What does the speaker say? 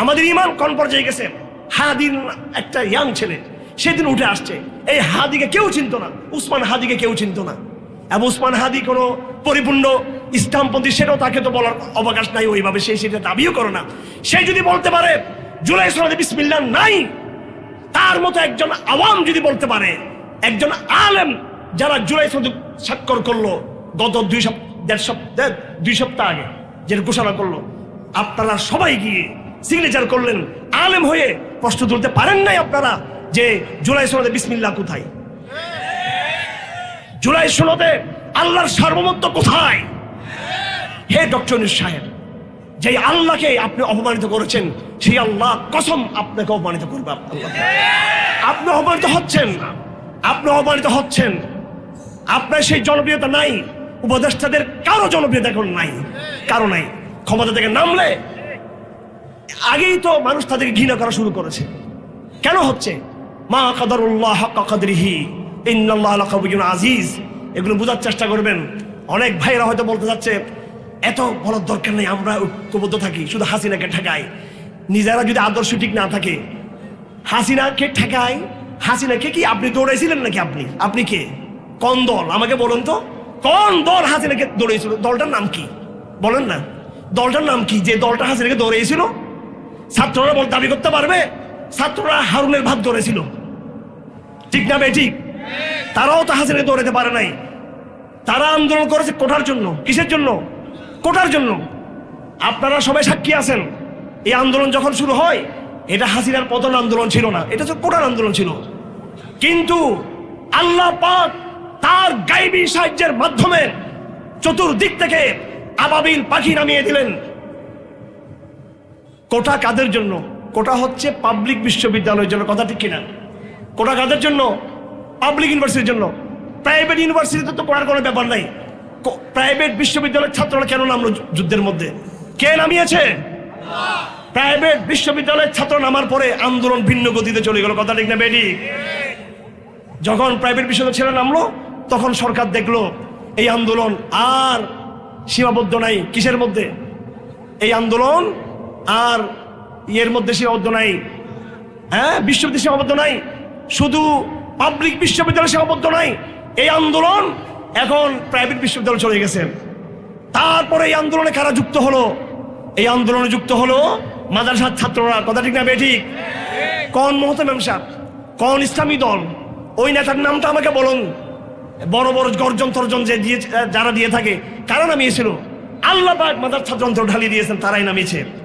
আমাদের ইমান কোন পর্যায়ে গেছে? হাদিন একটা ইয়াং ছেলে, সেদিন উঠে আসছে। এই হাদিকে কেউ চিনতো না, উসমান হাদিকে কেউ চিনতো না। এবং উসমান হাদি কোনো পরিপূর্ণ ইসলামপন্থী, সেটাও তাকে তো বলার অবকাশ নাই, ওইভাবে সেই সেটা দাবিও করে না। সে যদি বলতে পারে, জুলাই সনদে বিসমিল্লাহ নাই, তার মতো একজন আওয়াম যদি বলতে পারে, একজন আলেম যারা জুলাই সনদে স্বাক্ষর করল, গত দুই সপ্তাহ, দেড় সপ্তাহ দুই সপ্তাহ আগে, যেটা ঘোষণা করল, আপনারা সবাই গিয়ে সিগনেচার করলেন। আলেম হয়ে প্রশ্ন তুলতে পারেন নাই আপনারা যে জুলাই সনদে বিসমিল্লাহ কোথায়? জুলাই সনদে আল্লাহর সার্বভৌমত্ব কোথায়? হে ডক্টর সাহেব যে আল্লাহকে আপনি অপমানিত করেছেন, সেই আল্লাহ কসম আপনাকে অপমানিত করবে আপনি অপমানিত হচ্ছেন। আপনি অপমানিত হচ্ছেন। আপনার সেই জনপ্রিয়তা নাই। উপদেষ্টাদের কারও জনপ্রিয়তা এখন নাই। কারও নাই। ক্ষমতা থেকে নামলে আগেই তো মানুষ তাদেরকে ঘৃণা করা শুরু করেছে। কেন হচ্ছে? মা কাদারুল্লাহ হাক্কা কাদরিহি, ইন্নাল্লাহ আলা কাবিয়ুন আজিজ এগুলো বোঝার চেষ্টা করবেন। অনেক ভাইরা হয়তো বলতে যাচ্ছে, এত বলার দরকার নেই, আমরা ঐক্যবদ্ধ থাকি, শুধু হাসিনাকে ঠেকাই। নিজেরা যদি আদর্শ ঠিক না থাকে, হাসিনাকে ঠেকাই, হাসিনাকে কি আপনি দৌড়াইছিলেন নাকি আপনি? আপনি কে? কোন দল? আমাকে বলুন তো। কোন দল হাসিনাকে দৌড়িয়েছিল দলটার নাম কি? বলেন না। দলটার নাম কি? যে দলটা হাসিনাকে দৌড়িয়েছিল ছাত্ররা বল দাবি করতে পারবে? ছাত্ররা হারুনের ভাত ধরেছিল। ঠিক না বে ঠিক? তারাও তো হাসিনাকে দৌড়াতে পারে নাই। তারা আন্দোলন করেছে কোটার জন্য। কিসের জন্য? কোটার জন্য। আপনারা সবাই সাক্ষী আছেন। এই আন্দোলন যখন শুরু হয়, এটা হাসিনার পতন আন্দোলন ছিল না। এটা তো কোটার আন্দোলন ছিল। কিন্তু আল্লাহ পাক তার গাইবী সাহায্যের মাধ্যমে চতুর্দিক থেকে আবাবিল পাখি নামিয়ে দিলেন। কোটা কাদের জন্য? কোটা হচ্ছে পাবলিক বিশ্ববিদ্যালয়ের জন্য, কথা ঠিক কিনা? কোটা কাদের জন্য? পাবলিক ইউনিভার্সিটির জন্য। প্রাইভেট ইউনিভার্সিটিতে তো পড়ার কোনো ব্যাপার নাই। প্রাইভেট বিশ্ববিদ্যালয়ের ছাত্ররা কেন নামলো যুদ্ধের মধ্যে? কে নামিয়েছে? প্রাইভেট বিশ্ববিদ্যালয়ের ছাত্র নামার পরে আন্দোলন ভিন্ন গতিতে চলে গেল, কথা ঠিক না বেডি যখন প্রাইভেট বিশ্ববিদ্যালয় ছেলে নামলো, তখন সরকার দেখল এই আন্দোলন আর সীমাবদ্ধ নাই। কিসের মধ্যে? এই আন্দোলন আর ইয়ের মধ্যে সীমাবদ্ধ নাই। হ্যাঁ বিশ্ববিদ্যালয় সীমাবদ্ধ নাই। শুধু পাবলিক বিশ্ববিদ্যালয় সীমাবদ্ধ নাই। এই আন্দোলন এখন প্রাইভেট বিশ্ববিদ্যালয় চলে গেছে। তারপরে এই আন্দোলনে কারা যুক্ত হলো? এই আন্দোলনে যুক্ত হলো মাদ্রাসার ছাত্ররা। কথা ঠিক না বেঠিক কোন মোহতামেম সাহেব? কোন ইসলামী দল? ওই নেতার নামটা আমাকে বলুন। বড় বড় গর্জন তর্জন যে দিয়ে যারা দিয়ে থাকে, কারা নামিয়েছিল? আল্লাহ পাক মাদার ছাত্র ঢালিয়ে দিয়েছেন, তারাই নামিয়েছে।